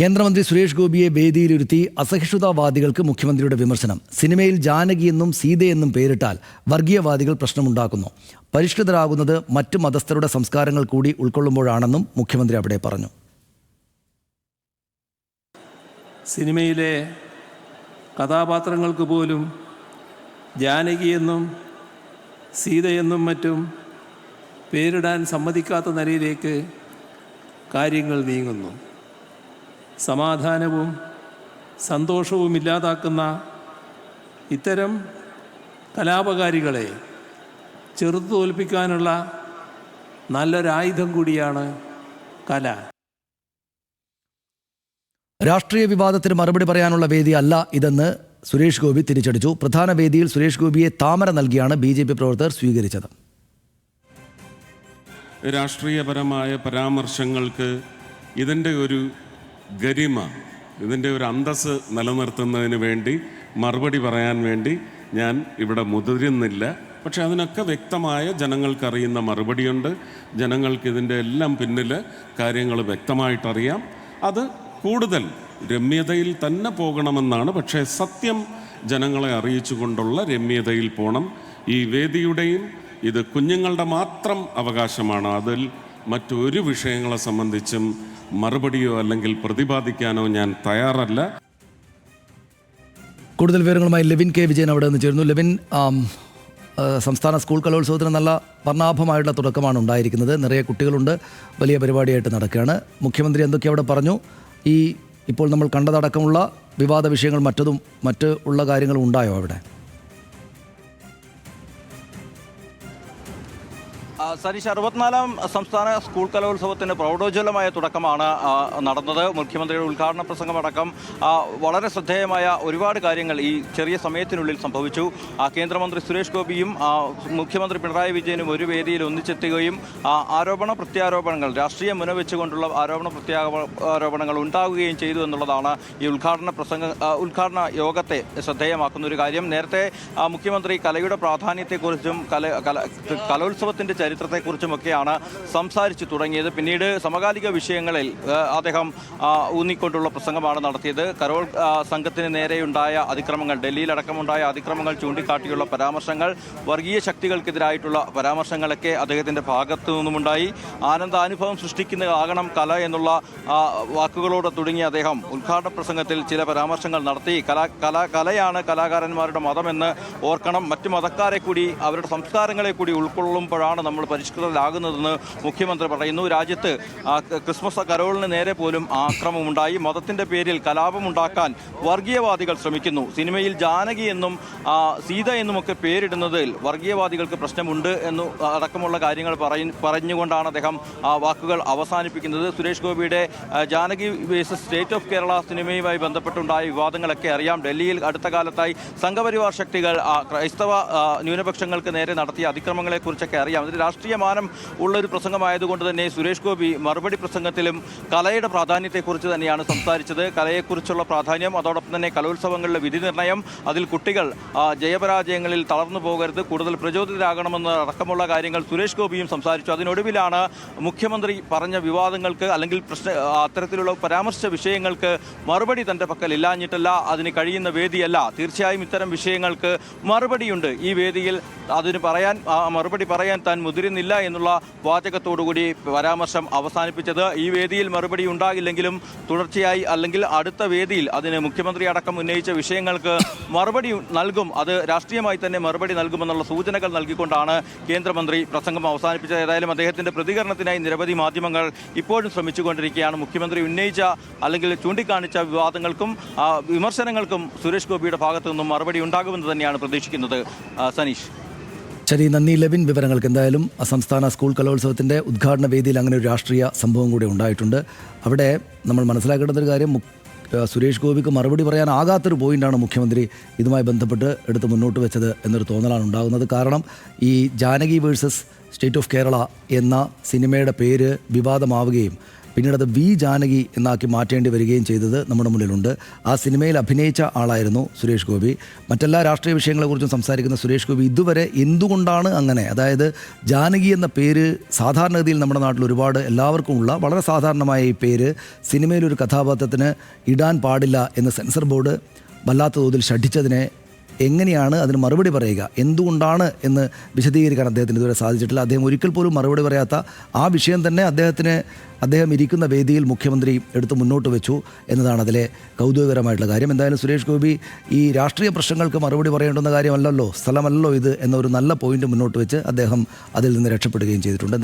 കേന്ദ്രമന്ത്രി സുരേഷ് ഗോപിയെ വേദിയിലിരുത്തി അസഹിഷ്ണുതാവാദികൾക്ക് മുഖ്യമന്ത്രിയുടെ വിമർശനം. സിനിമയിൽ ജാനകിയെന്നും സീതയെന്നും പേരിട്ടാൽ വർഗീയവാദികൾ പ്രശ്നമുണ്ടാക്കുന്നു. പരിഷ്കൃതരാകുന്നത് മറ്റു മതസ്ഥരുടെ സംസ്കാരങ്ങൾ കൂടി ഉൾക്കൊള്ളുമ്പോഴാണെന്നും മുഖ്യമന്ത്രി അവിടെ പറഞ്ഞു. സിനിമയിലെ കഥാപാത്രങ്ങൾക്ക് പോലും ജാനകിയെന്നും സീതയെന്നും മറ്റും പേരിടാൻ സമ്മതിക്കാത്ത നിലയിലേക്ക് കാര്യങ്ങൾ നീങ്ങുന്നു. സമാധാനവും സന്തോഷവും ഇല്ലാതാക്കുന്ന ഇത്തരം കലാപകാരികളെ ചെറുത്തു തോൽപ്പിക്കാനുള്ള നല്ലൊരായുധം കൂടിയാണ് കല. രാഷ്ട്രീയ വിവാദത്തിന് മറുപടി പറയാനുള്ള വേദി അല്ല ഇതെന്ന് സുരേഷ് ഗോപി തിരിച്ചടിച്ചു. പ്രധാന വേദിയിൽ സുരേഷ് ഗോപിയെ താമര നൽകിയാണ് ബി ജെ പി പ്രവർത്തകർ സ്വീകരിച്ചത്. രാഷ്ട്രീയപരമായ പരാമർശങ്ങൾക്ക് ഇതിന്റെ ഒരു ഗരിമ ഇതിന്റെ ഒരു അന്തസ് നിലനിർത്തുന്നതിന് വേണ്ടി മറുപടി പറയാൻ വേണ്ടി ഞാൻ ഇവിടെ മുതിരുന്നില്ല. പക്ഷെ അതിനൊക്കെ വ്യക്തമായ ജനങ്ങൾക്കറിയുന്ന മറുപടിയുണ്ട്. ജനങ്ങൾക്ക് ഇതിന്റെ എല്ലാം പിന്നിൽ കാര്യങ്ങൾ വ്യക്തമായിട്ടറിയാം. അത് കൂടുതൽ രമ്യതയിൽ തന്നെ പോകണമെന്നാണ്. പക്ഷേ സത്യം ജനങ്ങളെ അറിയിച്ചുകൊണ്ടുള്ള രമ്യതയിൽ പോകണം ഈ വേദിയുടെയും ഇത് കുഞ്ഞുങ്ങളുടെ മാത്രം അവകാശമാണ്. അതിൽ മറ്റൊരു വിഷയങ്ങളെ സംബന്ധിച്ചും മറുപടിയോ അല്ലെങ്കിൽ പ്രതിപാദിക്കാനോ ഞാൻ തയ്യാറല്ല. കൂടുതൽ വിവരങ്ങളുമായി ലെവിൻ കെ വിജയൻ അവിടെ നിന്ന് ചേരുന്നു. ലെവിൻ സംസ്ഥാന സ്കൂൾ കലോത്സവത്തിന് നല്ല വർണാഭമായിട്ടുള്ള തുടക്കമാണ് ഉണ്ടായിരിക്കുന്നത്. നിറയെ കുട്ടികളുണ്ട്. വലിയ പരിപാടിയായിട്ട് നടക്കുകയാണ്. മുഖ്യമന്ത്രി എന്തൊക്കെ അവിടെ പറഞ്ഞു? ഈ ഇപ്പോൾ നമ്മൾ കണ്ടതടക്കമുള്ള വിവാദ വിഷയങ്ങൾ മറ്റതും മറ്റ് ഉള്ള കാര്യങ്ങളും ഉണ്ടായോ അവിടെ? ആ, സനീഷ് അറുപത്തിനാലാം സംസ്ഥാന സ്കൂൾ കലോത്സവത്തിന് പ്രൗഢോജ്വലമായ തുടക്കമാണ് നടന്നത്. മുഖ്യമന്ത്രിയുടെ ഉദ്ഘാടന പ്രസംഗമടക്കം വളരെ ശ്രദ്ധേയമായ ഒരുപാട് കാര്യങ്ങൾ ഈ ചെറിയ സമയത്തിനുള്ളിൽ സംഭവിച്ചു. കേന്ദ്രമന്ത്രി സുരേഷ് ഗോപിയും മുഖ്യമന്ത്രി പിണറായി വിജയനും ഒരു വേദിയിൽ ഒന്നിച്ചെത്തുകയും ആരോപണ പ്രത്യാരോപണങ്ങൾ രാഷ്ട്രീയം മുനവെച്ചുകൊണ്ടുള്ള ആരോപണ പ്രത്യാരോപണങ്ങൾ ഉണ്ടാവുകയും ചെയ്തു എന്നുള്ളതാണ് ഈ ഉദ്ഘാടന പ്രസംഗ ഉദ്ഘാടന യോഗത്തെ ശ്രദ്ധേയമാക്കുന്ന ഒരു കാര്യം. നേരത്തെ മുഖ്യമന്ത്രി കലയുടെ പ്രാധാന്യത്തെക്കുറിച്ചും കല കല കലോത്സവത്തിന്റെ ചരിത്രത്തെക്കുറിച്ചുമൊക്കെയാണ് സംസാരിച്ചു തുടങ്ങിയത്. പിന്നീട് സമകാലിക വിഷയങ്ങളിൽ അദ്ദേഹം ഊന്നിക്കൊണ്ടുള്ള പ്രസംഗമാണ് നടത്തിയത്. കരോൾ സംഘത്തിന് നേരെയുണ്ടായ അതിക്രമങ്ങൾ ഡൽഹിയിലടക്കമുണ്ടായ അതിക്രമങ്ങൾ ചൂണ്ടിക്കാട്ടിയുള്ള പരാമർശങ്ങൾ വർഗീയ ശക്തികൾക്കെതിരായിട്ടുള്ള പരാമർശങ്ങളൊക്കെ അദ്ദേഹത്തിന്റെ ഭാഗത്തു നിന്നുമുണ്ടായി. ആനന്ദാനുഭവം സൃഷ്ടിക്കുന്നതാകണം കല എന്നുള്ള വാക്കുകളോട് തുടങ്ങിയ അദ്ദേഹം ഉദ്ഘാടന പ്രസംഗത്തിൽ ചില പരാമർശങ്ങൾ നടത്തി. കലാ കല കലയാണ് കലാകാരന്മാരുടെ മതമെന്ന് ഓർക്കണം. മറ്റു മതക്കാരെ കൂടി അവരുടെ സംസ്കാരങ്ങളെ കൂടി ഉൾക്കൊള്ളുമ്പോഴാണ് നമ്മൾ പരിഷ്കൃതരാകുന്നതെന്ന് മുഖ്യമന്ത്രി പറയുന്നു. രാജ്യത്ത് ക്രിസ്മസ് കരോളിന് നേരെ പോലും ആക്രമമുണ്ടായി. മതത്തിന്റെ പേരിൽ കലാപമുണ്ടാക്കാൻ വർഗീയവാദികൾ ശ്രമിക്കുന്നു. സിനിമയിൽ ജാനകി എന്നും സീത എന്നുമൊക്കെ പേരിടുന്നതിൽ വർഗീയവാദികൾക്ക് പ്രശ്നമുണ്ട് എന്നു അടക്കമുള്ള കാര്യങ്ങൾ പറഞ്ഞുകൊണ്ടാണ് അദ്ദേഹം ആ വാക്കുകൾ അവസാനിപ്പിക്കുന്നത്. സുരേഷ് ഗോപിയുടെ Janaki versus state of Kerala സിനിമയുമായി ബന്ധപ്പെട്ടുണ്ടായ വിവാദങ്ങളൊക്കെ അറിയാം. ഡൽഹിയിൽ അടുത്ത കാലത്തായി സംഘപരിവാർ ശക്തികൾ ക്രൈസ്തവ ന്യൂനപക്ഷങ്ങൾക്ക് നേരെ നടത്തിയ അതിക്രമങ്ങളെക്കുറിച്ചൊക്കെ അറിയാം. അതിന് രാഷ്ട്രീയ ഉള്ള ഒരു പ്രസംഗമായതുകൊണ്ട് തന്നെ സുരേഷ് ഗോപി മറുപടി പ്രസംഗത്തിലും കലയുടെ പ്രാധാന്യത്തെക്കുറിച്ച് തന്നെയാണ് സംസാരിച്ചത്. കലയെക്കുറിച്ചുള്ള പ്രാധാന്യം അതോടൊപ്പം തന്നെ കലോത്സവങ്ങളിലെ വിധി നിർണയം അതിൽ കുട്ടികൾ ജയപരാജയങ്ങളിൽ തളർന്നു പോകരുത് കൂടുതൽ പ്രചോദിതരാകണമെന്ന് അടക്കമുള്ള കാര്യങ്ങൾ സുരേഷ് ഗോപിയും സംസാരിച്ചു. അതിനൊടുവിലാണ് മുഖ്യമന്ത്രി പറഞ്ഞ വിവാദങ്ങൾക്ക് അല്ലെങ്കിൽ പ്രശ്ന അത്തരത്തിലുള്ള പരാമർശ വിഷയങ്ങൾക്ക് മറുപടി തന്റെ പക്കൽ ഇല്ലാഞ്ഞിട്ടല്ല അതിന് കഴിയുന്ന വേദിയല്ല. തീർച്ചയായും ഇത്തരം വിഷയങ്ങൾക്ക് മറുപടിയുണ്ട്. ഈ വേദിയിൽ അതിന് പറയാൻ മറുപടി പറയാൻ താൻ മുതിരുന്നില്ല എന്നുള്ള വാചകത്തോടുകൂടി പരാമർശം അവസാനിപ്പിച്ചത്. ഈ വേദിയിൽ മറുപടി ഉണ്ടാകില്ലെങ്കിലും തുടർച്ചയായി അല്ലെങ്കിൽ അടുത്ത വേദിയിൽ അതിന് മുഖ്യമന്ത്രി അടക്കം ഉന്നയിച്ച വിഷയങ്ങൾക്ക് മറുപടി നൽകും. അത് രാഷ്ട്രീയമായി തന്നെ മറുപടി നൽകുമെന്നുള്ള സൂചനകൾ നൽകിക്കൊണ്ടാണ് കേന്ദ്രമന്ത്രി പ്രസംഗം അവസാനിപ്പിച്ചത്. ഏതായാലും അദ്ദേഹത്തിന്റെ പ്രതികരണത്തിനായി നിരവധി മാധ്യമങ്ങൾ ഇപ്പോഴും ശ്രമിച്ചുകൊണ്ടിരിക്കുകയാണ്. മുഖ്യമന്ത്രി ഉന്നയിച്ച അല്ലെങ്കിൽ ചൂണ്ടിക്കാണിച്ച വിവാദങ്ങൾക്കും വിമർശനങ്ങൾക്കും സുരേഷ് ഗോപിയുടെ ഭാഗത്തു നിന്നും മറുപടി ഉണ്ടാകുമെന്ന് തന്നെയാണ് പ്രതീക്ഷിക്കുന്നത്. സനീഷ്. ശരി നന്ദി ലെവിൻ. വിവരങ്ങൾക്ക് എന്തായാലും സംസ്ഥാന സ്കൂൾ കലോത്സവത്തിന്റെ ഉദ്ഘാടന വേദിയിൽ അങ്ങനെ ഒരു രാഷ്ട്രീയ സംഭവം കൂടി ഉണ്ടായിട്ടുണ്ട്. അവിടെ നമ്മൾ മനസ്സിലാക്കേണ്ട ഒരു കാര്യം സുരേഷ് ഗോപിക്ക് മറുപടി പറയാനാകാത്തൊരു പോയിന്റാണ് മുഖ്യമന്ത്രി ഇതുമായി ബന്ധപ്പെട്ട് എടുത്ത് മുന്നോട്ട് വെച്ചത് എന്നൊരു തോന്നലാണ് ഉണ്ടാകുന്നത്. കാരണം ഈ Janaki versus state of Kerala എന്ന സിനിമയുടെ പേര് വിവാദമാവുകയും പിന്നീട് അത് വി ജാനകി എന്നാക്കി മാറ്റേണ്ടി വരികയും ചെയ്തത് നമ്മുടെ മുന്നിലുണ്ട്. ആ സിനിമയിൽ അഭിനയിച്ച ആളായിരുന്നു സുരേഷ് ഗോപി. മറ്റെല്ലാ രാഷ്ട്രീയ വിഷയങ്ങളെക്കുറിച്ചും സംസാരിക്കുന്ന സുരേഷ് ഗോപി ഇതുവരെ എന്തുകൊണ്ടാണ് അങ്ങനെ? അതായത് ജാനകി എന്ന പേര് സാധാരണഗതിയിൽ നമ്മുടെ നാട്ടിൽ ഒരുപാട് എല്ലാവർക്കും ഉള്ള വളരെ സാധാരണമായ ഈ പേര് സിനിമയിൽ ഒരു കഥാപാത്രത്തിന് ഇടാൻ പാടില്ല എന്ന് സെൻസർ ബോർഡ് വല്ലാത്ത തോതിൽ ഷഠിച്ചതിനെ എങ്ങനെയാണ് അതിന് മറുപടി പറയുക? എന്തുകൊണ്ടാണ് എന്ന് വിശദീകരിക്കാൻ അദ്ദേഹത്തിന് ഇതുവരെ സാധിച്ചിട്ടില്ല. അദ്ദേഹം ഒരിക്കൽ പോലും മറുപടി പറയാത്ത ആ വിഷയം തന്നെ അദ്ദേഹത്തിന് അദ്ദേഹം ഇരിക്കുന്ന വേദിയിൽ മുഖ്യമന്ത്രി എടുത്ത് മുന്നോട്ട് വെച്ചു എന്നതാണ് അതിലെ കൗതുകകരമായിട്ടുള്ള കാര്യം. എന്തായാലും സുരേഷ് ഗോപി ഈ രാഷ്ട്രീയ പ്രശ്നങ്ങൾക്ക് മറുപടി പറയേണ്ടുന്ന കാര്യമല്ലല്ലോ സ്ഥലമല്ലോ ഇത് എന്നൊരു നല്ല പോയിന്റ് മുന്നോട്ട് വെച്ച് അദ്ദേഹം അതിൽ നിന്ന് രക്ഷപ്പെടുകയും ചെയ്തിട്ടുണ്ട്.